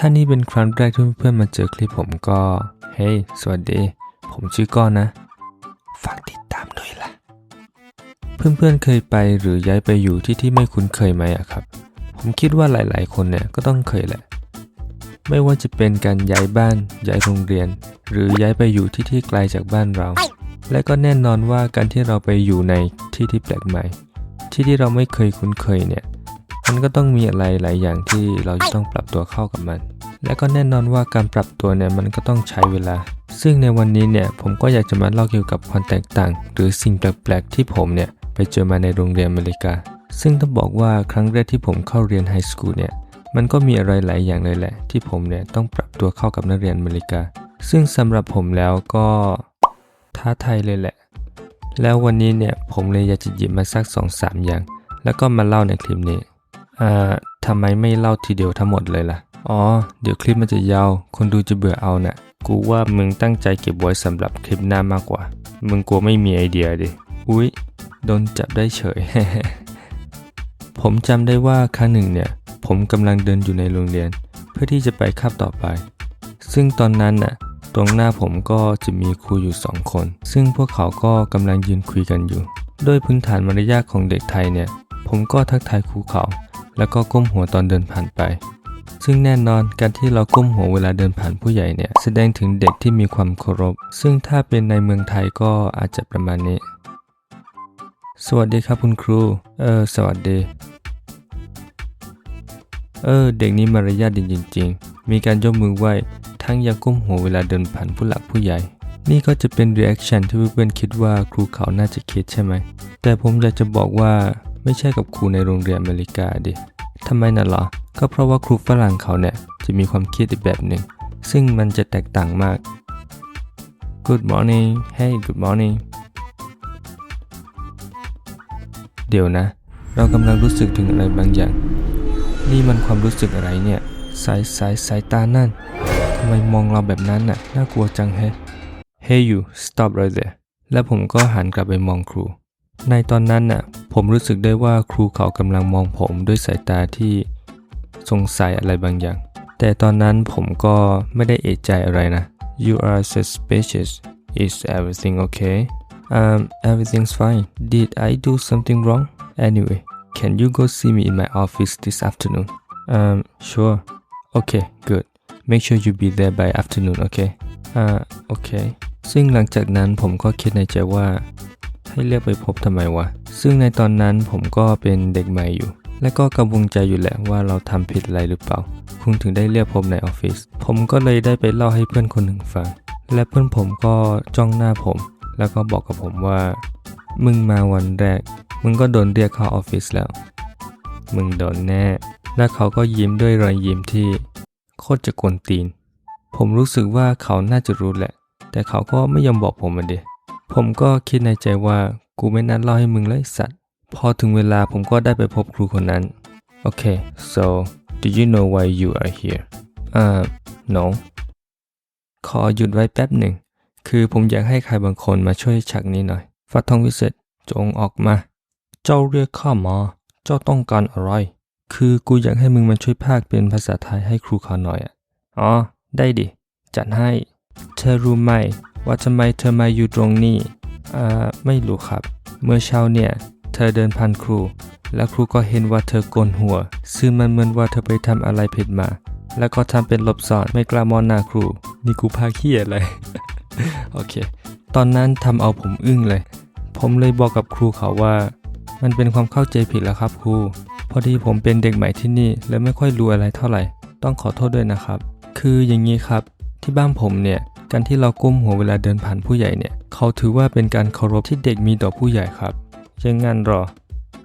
ถ้านี่เป็นครั้งแรกที่เพื่อนๆมาเจอคลิปผมก็ เฮ้ย สวัสดี ผมชื่อก้อนนะ ฝากติดตามด้วยล่ะ เพื่อนๆเคยไปหรือย้ายไปอยู่ที่ที่ไม่คุ้นเคยไหมอะครับ ผมคิดว่าหลายๆ คนเนี่ยก็ต้องเคยแหละ ไม่ว่าจะเป็นการย้ายบ้าน ย้ายโรงเรียน หรือย้ายไปอยู่ที่ที่ไกลจากบ้านเรา และก็แน่นอนว่าการที่เราไปอยู่ในที่ที่แปลกใหม่ ที่ที่เราไม่เคยคุ้นเคยเนี่ย มันก็ต้องมีอะไรหลายอย่างที่เราจะต้องปรับตัวเข้ากับมัน และก็แน่นอนว่าการปรับตัวเนี่ยมันก็ต้องใช้เวลา ซึ่งในวันนี้เนี่ยผมก็อยากจะมาเล่าเกี่ยวกับความแตกต่าง หรือสิ่งแปลกๆที่ผมเนี่ยไปเจอมาในโรงเรียนอเมริกา ซึ่งต้องบอกว่าครั้งแรกที่ผมเข้าเรียนไฮสคูลเนี่ยมันก็มีอะไรหลายอย่างเลยแหละ ที่ผมเนี่ยต้องปรับตัวเข้ากับนักเรียนอเมริกา ซึ่งสำหรับผมแล้วก็ท้าทายเลยแหละ แล้ววันนี้เนี่ยผมเลยอยากจะหยิบมาสัก2อสามอย่าง แล้วก็มาเล่าในคลิปนี้ อ่าทำไมไม่เล่าทีเดียวทั้งหมดเลยล่ะ อ๋อ เดี๋ยวคลิปมันจะยาว คนดูจะเบื่อเอาน่ะ กูว่ามึงตั้งใจเก็บไว้สำหรับคลิปหน้ามากกว่า มึงกลัวไม่มีไอเดียดิ อุ๊ย โดนจับได้เฉย ผมจำได้ว่าครั้งหนึ่งเนี่ย ผมกำลังเดินอยู่ในโรงเรียน เพื่อที่จะไปคาบต่อไป ซึ่งตอนนั้นน่ะ ตรงหน้าผมก็จะมีครูอยู่สองคน ซึ่งพวกเขาก็กำลังยืนคุยกันอยู่โดยพื้นฐานมารยาทของเด็กไทยเนี่ย ผมก็ทักทายครูเขา แล้วก็ก้มหัวตอนเดินผ่านไป ซึ่งแน่นอนการที่เราก้มหัวเวลาเดินผ่านผู้ใหญ่เนี่ย แสดงถึงเด็กที่มีความเคารพ ซึ่งถ้าเป็นในเมืองไทยก็อาจจะประมาณนี้ สวัสดีครับคุณครู เออ สวัสดี เออ เด็กนี้มารยาทดีจริง ๆ มีการยกมือไหว้ ทั้งยังก้มหัวเวลาเดินผ่านผู้หลักผู้ใหญ่นี่ก็จะเป็น reaction ที่เพื่อนๆคิดว่าครูเขาน่าจะคิดใช่ไหม แต่ผมอยากจะบอกว่า ไม่ใช่กับครูในโรงเรียนอเมริกาดิทำไมน่ะเหรอ ก็เพราะว่าครูฝรั่งเขาเนี่ยจะมีความคิดอีกแบบหนึ่ง ซึ่งมันจะแตกต่างมาก Good morning Hey good morning เดี๋ยวนะ เรากำลังรู้สึกถึงอะไรบางอย่าง นี่มันความรู้สึกอะไรเนี่ย สายสายสายตานั่นทำไมมองเราแบบนั้นน่ะ น่ากลัวจังแฮะ Hey you stop right there และผมก็หันกลับไปมองครู ในตอนนั้นน่ะผมรู้สึกได้ว่าครูเขากำลังมองผมด้วยสายตาที่สงสัยอะไรบางอย่าง แต่ตอนนั้นผมก็ไม่ได้เอะใจอะไรนะ You are suspicious Is everything okay Um everything's fine Did I do something wrong Anyway Can you go see me in my office this afternoon Um sure Okay good Make sure you be there by afternoon okay อ่าโอเค ซึ่งหลังจากนั้นผมก็คิดในใจว่า ให้เรียกไปพบทำไมวะ ซึ่งในตอนนั้นผมก็เป็นเด็กใหม่อยู่ และก็กังวลใจอยู่แหละว่าเราทำผิดอะไรหรือเปล่าคุณถึงได้เรียกผมในออฟฟิศ ผมก็เลยได้ไปเล่าให้เพื่อนคนหนึ่งฟัง และเพื่อนผมก็จ้องหน้าผม แล้วก็บอกกับผมว่า มึงมาวันแรก มึงก็โดนเรียกเข้าออฟฟิศแล้ว มึงโดนแน่ และเขาก็ยิ้มด้วยรอยยิ้มที่โคตรจะกวนตีน ผมรู้สึกว่าเขาน่าจะรู้แหละ แต่เขาก็ไม่ยอมบอกผมมาเด ผมก็คิดในใจว่ากูไม่นัดเล่าให้มึงเลยสัตว์ พอถึงเวลาผมก็ได้ไปพบครูคนนั้น โอเค so do you know why you are here อ่า no ขอหยุดไว้แป๊บหนึ่ง คือผมอยากให้ใครบางคนมาช่วยฉากนี้หน่อย ฟัดทองวิเศษจงออกมา เจ้าเรียกข้ามา เจ้าต้องการอะไร คือกูอยากให้มึงมาช่วยพากเป็นภาษาไทยให้ครูเขาหน่อยอะ อ๋อ ได้ดิ จัดให้ เธอรู้ไหม ว่าทำไมเธอมาอยู่ตรงนี้อ่าไม่รู้ครับ เมื่อเช้าเนี่ยเธอเดินผ่านครู แล้วครูก็เห็นว่าเธอโกนหัว ซึ่งมันเหมือนว่าเธอไปทำอะไรผิดมา แล้วก็ทำเป็นหลบซ่อนไม่กล้ามองหน้าครู นี่กูพาขี้อะไร โอเค ตอนนั้นทำเอาผมอึ้งเลย ผมเลยบอกกับครูเขาว่า มันเป็นความเข้าใจผิดแล้วครับครู พอดีผมเป็นเด็กใหม่ที่นี่ และไม่ค่อยรู้อะไรเท่าไหร่ ต้องขอโทษด้วยนะครับ คืออย่างนี้ครับ ที่บ้านผมเนี่ย การที่เราก้มหัวเวลาเดินผ่านผู้ใหญ่เนี่ย เขาถือว่าเป็นการเคารพที่เด็กมีต่อผู้ใหญ่ครับยังงั้นหรอ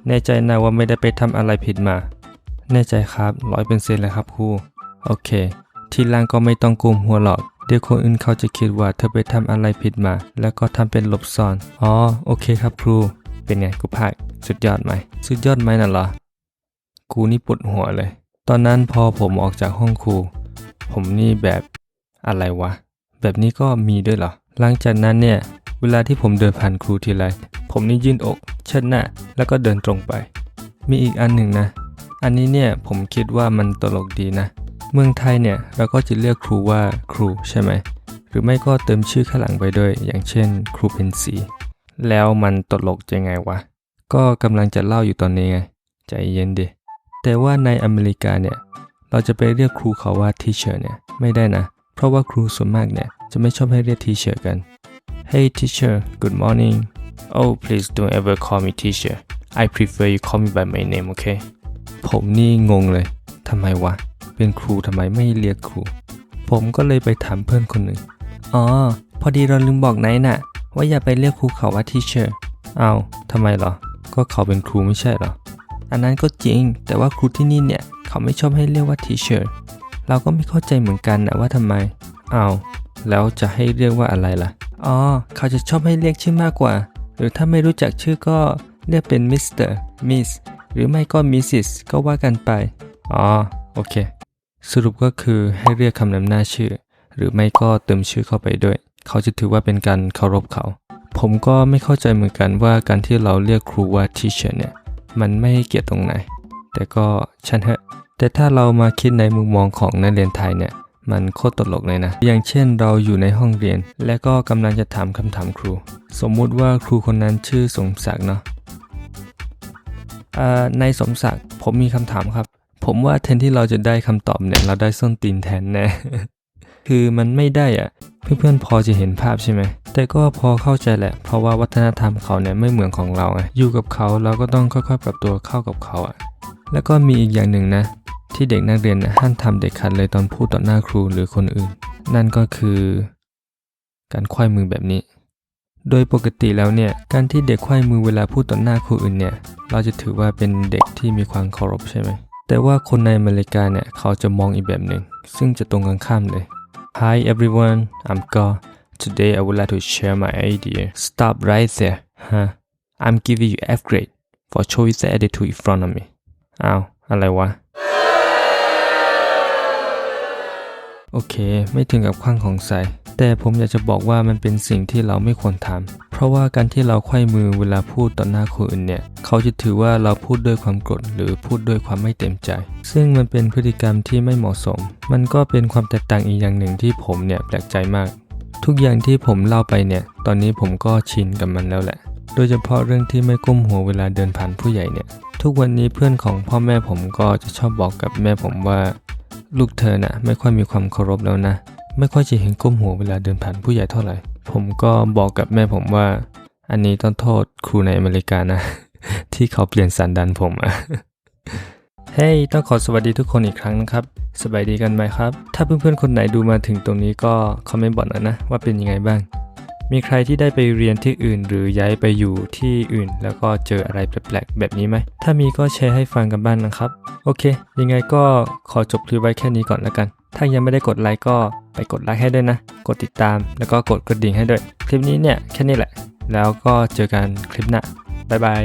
แน่ใจนะว่าไม่ได้ไปทำอะไรผิดมา แน่ใจครับร้อยเป็นเซนเลยครับครู โอเค ทีล่างก็ไม่ต้องก้มหัวหรอก เดี๋ยวคนอื่นเขาจะคิดว่าเธอไปทำอะไรผิดมา แล้วก็ทำเป็นหลบซ่อน อ๋อ โอเคครับครู เป็นไงกูพากสุดยอดไหม สุดยอดไหมน่ะเหรอกูนี่ปวดหัวเลย ตอนนั้นพอผมออกจากห้องครู ผมนี่แบบอะไรวะ แบบนี้ก็มีด้วยเหรอ หลังจากนั้นเนี่ย เวลาที่ผมเดินผ่านครูทีไร ผมนี่ยื่นอก เชิดหน้า แล้วก็เดินตรงไป มีอีกอันหนึ่งนะ อันนี้เนี่ยผมคิดว่ามันตลกดีนะ เมืองไทยเนี่ยเราก็จะเรียกครูว่าครูใช่ไหม หรือไม่ก็เติมชื่อข้างหลังไปด้วย อย่างเช่น ครูเพนสี แล้วมันตลกยังไงวะ ก็กำลังจะเล่าอยู่ตอนนี้ไง ใจเย็นดิ แต่ว่าในอเมริกาเนี่ย เราจะไปเรียกครูเขาว่า teacher เนี่ยไม่ได้นะ เพราะว่าครูส่วนมากเนี่ย จะไม่ชอบให้เรียก teacher กัน Hey teacher good morning Oh please don't ever call me teacher I prefer you call me by my name okay ผมนี่งงเลยทำไมวะ เป็นครูทำไมไม่เรียกครู ผมก็เลยไปถามเพื่อนคนหนึ่ง อ๋อ พอดีเราลืมบอกไนท์น่ะ ว่าอย่าไปเรียกครูเขาว่า teacher เอาทำไมเหรอ ก็เขาเป็นครูไม่ใช่เหรอ อันนั้นก็จริง แต่ว่าครูที่นี่เนี่ย เขาไม่ชอบให้เรียกว่า teacher เร เราก็ไม่เข้าใจเหมือนกันนะว่าทำไมอ้าวแล้วจะให้เรียกว่าอะไรล่ะ อ๋อ เขาจะชอบให้เรียกชื่อมากกว่า หรือถ้าไม่รู้จักชื่อก็เรียกเป็น Mr. Miss หรือไม่ก็ Mrs. ก็ว่ากันไป อ๋อ โอเค สรุปก็คือให้เรียกคำนำหน้าชื่อ หรือไม่ก็เติมชื่อเข้าไปด้วย เขาจะถือว่าเป็นการเคารพเขา ผมก็ไม่เข้าใจเหมือนกันว่าการที่เราเรียกครูว่า teacher เนี่ย มันไม่เกียรติตรงไหน แต่ก็ช่างเถอะ แต่ถ้าเรามาคิดในมุมมองของนักเรียนไทยเนี่ยมันโคตรตลกเลยนะ อย่างเช่นเราอยู่ในห้องเรียน และก็กำลังจะถามคำถามครู สมมุติว่าครูคนนั้นชื่อสมศักดิ์เนาะอ่าในสมศักดิ์ผมมีคำถามครับ ผมว่าแทนที่เราจะได้คำตอบเนี่ยเราได้ส้นตีนแทนแน่คือมันไม่ได้อะเพื่อนๆพอจะเห็นภาพใช่ไหม แต่ก็พอเข้าใจแหละ เพราะว่าวัฒนธรรมเขาเนี่ยไม่เหมือนของเราไงอยู่กับเขาเราก็ต้องค่อยๆปรับตัวเข้ากับเขาอะแล้วก็มีอีกอย่างหนึ่งนะ ที่เด็กนักเรียนห้ามทำเด็ดขาดเลยตอนพูดต่อหน้าครูหรือคนอื่น นั่นก็คือ การควายมือแบบนี้ โดยปกติแล้วเนี่ยการที่เด็กควายมือเวลาพูดต่อหน้าครูอื่นเนี่ยเราจะถือว่าเป็นเด็กที่มีความเคารพใช่ไหมแต่ว่าคนในอเมริกาเนี่ยเขาจะมองอีกแบบหนึ่งซึ่งจะตรงกันข้ามเลย Hi everyone I'm Go Today I would like to share my idea Stop right there huh I'm giving you F grade for showing the attitude in front of me อ้าวอะไรวะ โอเค ไม่ถึงกับขว้างของใส่แต่ผมอยากจะบอกว่ามันเป็นสิ่งที่เราไม่ควรทำเพราะว่าการที่เราไขว้มือเวลาพูดต่อหน้าคนอื่นเนี่ย เขาจะถือว่าเราพูดด้วยความโกรธหรือพูดด้วยความไม่เต็มใจ ซึ่งมันเป็นพฤติกรรมที่ไม่เหมาะสม มันก็เป็นความแตกต่างอีกอย่างหนึ่งที่ผมเนี่ยแปลกใจมาก ทุกอย่างที่ผมเล่าไปเนี่ย ตอนนี้ผมก็ชินกับมันแล้วแหละ โดยเฉพาะเรื่องที่ไม่ก้มหัวเวลาเดินผ่านผู้ใหญ่เนี่ย ทุกวันนี้เพื่อนของพ่อแม่ผมก็จะชอบบอกกับแม่ผมว่า ลูกเธอน่ะไม่ค่อยมีความเคารพแล้วนะ ไม่ค่อยจะเห็นก้มหัวเวลาเดินผ่านผู้ใหญ่เท่าไหร่ ผมก็บอกกับแม่ผมว่า อันนี้ต้องโทษครูในอเมริกานะ ที่เขาเปลี่ยนสันดานผมอะเฮ้ยต้องขอสวัสดีทุกคนอีกครั้งนะครับ สบายดีกันไหมครับ ถ้าเพื่อนๆ คนไหนดูมาถึงตรงนี้ก็คอมเมนต์บอกหน่อยนะ ว่าเป็นยังไงบ้าง มีใครที่ได้ไปเรียนที่อื่น หรือย้ายไปอยู่ที่อื่น แล้วก็เจออะไรแปลกๆแบบนี้ไหม ถ้ามีก็แชร์ให้ฟังกันบ้างนะครับ โอเค ยังไงก็ขอจบคลิปไว้แค่นี้ก่อนแล้วกัน ถ้ายังไม่ได้กดไลค์ก็ไปกดไลค์ให้ด้วยนะ กดติดตามแล้วก็กดกระดิ่งให้ด้วย คลิปนี้เนี่ยแค่นี้แหละ แล้วก็เจอกันคลิปหน้าบ๊ายบาย